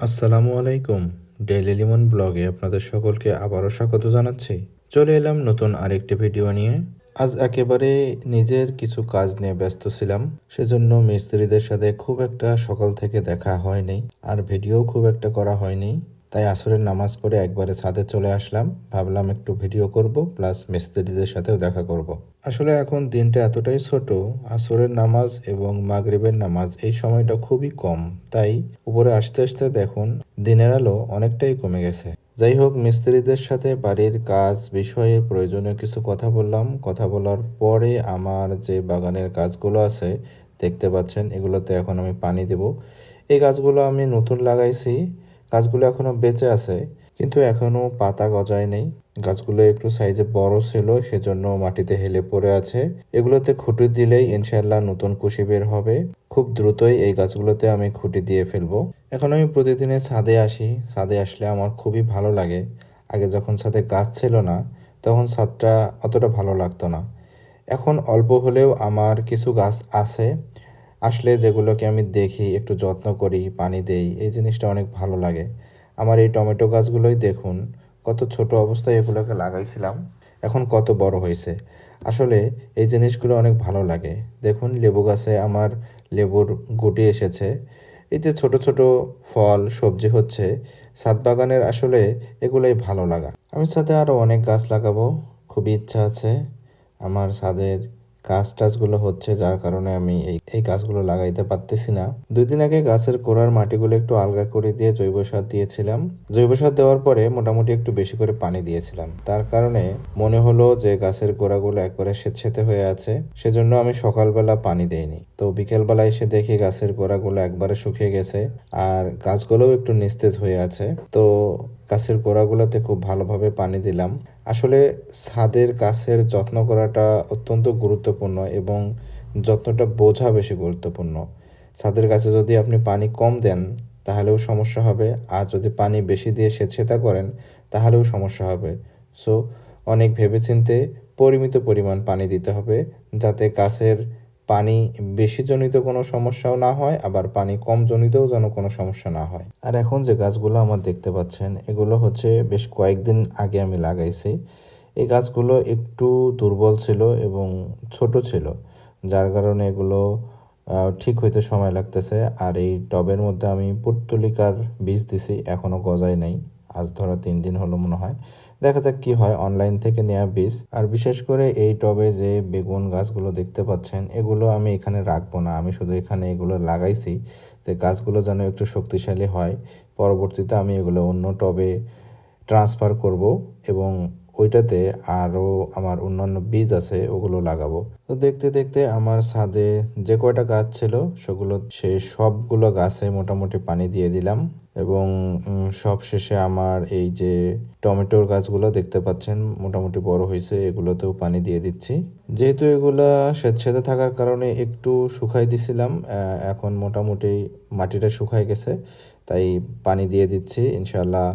আসসালামু আলাইকুম ডেইলি লিমন ব্লগে আপনাদের সকলকে আবারও স্বাগত জানাচ্ছি। চলে এলাম নতুন আরেকটি ভিডিও নিয়ে। আজ একেবারে নিজের কিছু কাজ নিয়ে ব্যস্ত ছিলাম, সেজন্য মিস্ত্রিদের সাথে খুব একটা সকাল থেকে দেখা হয়নি, আর ভিডিও খুব একটা করা হয়নি। তাই আসরের নামাজ পড়ে একবারে ছাদে চলে আসলাম। ভাবলাম একটু ভিডিও করব প্লাস মিস্ত্রিদের সাথেও দেখা করব। আসলে এখন দিনটা এতটাই ছোট, আসরের নামাজ এবং মাগরিবের নামাজ এই সময়টা খুবই কম। তাই উপরে আসতে আসতে দেখুন, দিনের আলো অনেকটাই কমে গেছে। যাই হোক, মিস্ত্রিদের সাথে বাড়ির কাজ বিষয়ে প্রয়োজনীয় কিছু কথা বললাম। কথা বলার পরে আমার যে বাগানের কাজগুলো আছে, দেখতে পাচ্ছেন, এগুলোতে এখন আমি পানি দেব। এই গাছগুলো আমি নতুন লাগাইছি। গাছগুলো এখনও বেঁচে আছে, কিন্তু এখনও পাতা গজায় নেই। গাছগুলো একটু সাইজে বড় ছিল, সেজন্য মাটিতে হেলে পড়ে আছে। এগুলোতে খুঁটি দিলেই ইনশাল্লাহ নতুন কুশি বের হবে। খুব দ্রুতই এই গাছগুলোতে আমি খুঁটি দিয়ে ফেলব। এখন আমি প্রতিদিনে ছাদে আসি। ছাদে আসলে আমার খুবই ভালো লাগে। আগে যখন ছাদে গাছ ছিল না, তখন ছাদটা অতটা ভালো লাগতো না। এখন অল্প হলেও আমার কিছু গাছ আছে। আসলে যেগুলোকে আমি দেখি, একটু যত্ন করি, পানি দেই, এই জিনিসটা অনেক ভালো লাগে। আমার এই টমেটো গাছগুলোই দেখুন, কত ছোট অবস্থায় এগুলোকে লাগাইছিলাম, এখন কত বড় হয়েছে। আসলে এই জিনিসগুলো অনেক ভালো লাগে। দেখুন, লেবু গাছে আমার লেবুর গুটি এসেছে। এই যে ছোট ছোট ফল, সবজি হচ্ছে, ছাদ বাগানের আসলে এগুলোই ভালো লাগা। আমি সাথে আরও অনেক গাছ লাগাবো, খুবই ইচ্ছা আছে। আমার ছাদের গাছ টাছগুলো হচ্ছে, যার কারণে আমি এই এই গাছগুলো লাগাইতে পারতেছি না। দুই দিন আগে গাছের গোড়ার মাটিগুলো একটু আলগা করে দিয়ে জৈব সার দিয়েছিলাম। জৈব সার দেওয়ার পরে মোটামুটি একটু বেশি করে পানি দিয়েছিলাম। তার কারণে মনে হলো যে গাছের গোড়াগুলো একবারে স্বেচ্ছেতে হয়ে আছে, সেজন্য আমি সকালবেলা পানি দেইনি। তো বিকেলবেলা এসে দেখি গাছের গোড়াগুলো একবারে শুকিয়ে গেছে, আর গাছগুলোও একটু নিস্তেজ হয়ে আছে। তো গাছের গোড়াগুলোতে খুব ভালোভাবে পানি দিলাম। আসলে ছাদের গাছের যত্ন করাটা অত্যন্ত গুরুত্বপূর্ণ এবং যত্নটা বোঝা বেশি গুরুত্বপূর্ণ। ছাদের গাছে যদি আপনি পানি কম দেন, তাহলেও সমস্যা হবে। আর যদি পানি বেশি দিয়ে সেচেতা করেন, তাহলেও সমস্যা হবে। সো, অনেক ভেবেচিন্তে পরিমিত পরিমাণ পানি দিতে হবে, যাতে গাছের পানি বেশি জনিত কোনো সমস্যাও না হয়, আবার পানি কম জনিতও যেন কোনো সমস্যা না হয়। আর এখন যে গাছগুলো আমার দেখতে পাচ্ছেন, এগুলো হচ্ছে বেশ কয়েকদিন আগে আমি লাগাইছি। এই গাছগুলো একটু দুর্বল ছিল এবং ছোট ছিল, যার কারণে এগুলো ঠিক হইতে সময় লাগতেছে। আর এই টবের মধ্যে আমি পুর্তলিকার বীজ দিছি, এখনও গজায় নাই। আজ ধরা তিন দিন হলো মনে হয়। দেখা যাক কি হয় অনলাইন থেকে নেওয়া বীজ। আর বিশেষ করে এই টবে যে বেগুন গাছগুলো দেখতে পাচ্ছেন, এগুলো আমি এখানে রাখব না। আমি শুধু এখানে এগুলো লাগাইছি যে গাছগুলো যেন একটু শক্তিশালী হয়। পরবর্তীতে আমি এগুলো অন্য টবে ট্রান্সফার করব এবং ওইটাতে আরও আমার অন্যান্য বীজ আছে, ওগুলো লাগাবো। তো দেখতে দেখতে আমার ছাদে যে কয়টা গাছ ছিল, সেগুলো সেই সবগুলো গাছে মোটামুটি পানি দিয়ে দিলাম এবং সব শেষে আমার এই যে টমেটোর গাছগুলো দেখতে পাচ্ছেন, মোটামুটি বড় হয়েছে, এগুলোতেও পানি দিয়ে দিচ্ছি। যেহেতু এগুলা স্বেচ্ছাতে থাকার কারণে একটু শুকাই দিছিলাম এখন মোটামুটি মাটিটা শুকাই গেছে, তাই পানি দিয়ে দিচ্ছি ইনশাল্লাহ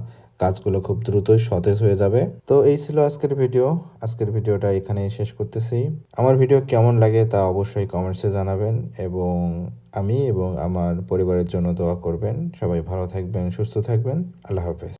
গাছগুলো খুব দ্রুতই সতেজ হয়ে যাবে। তো এই ছিল আজকের ভিডিও। আজকের ভিডিওটা এখানেই শেষ করতেছি। আমার ভিডিও কেমন লাগে তা অবশ্যই কমেন্টসে জানাবেন এবং আমি এবং আমার পরিবারের জন্য দোয়া করবেন। সবাই ভালো থাকবেন, সুস্থ থাকবেন। আল্লাহ হাফেজ।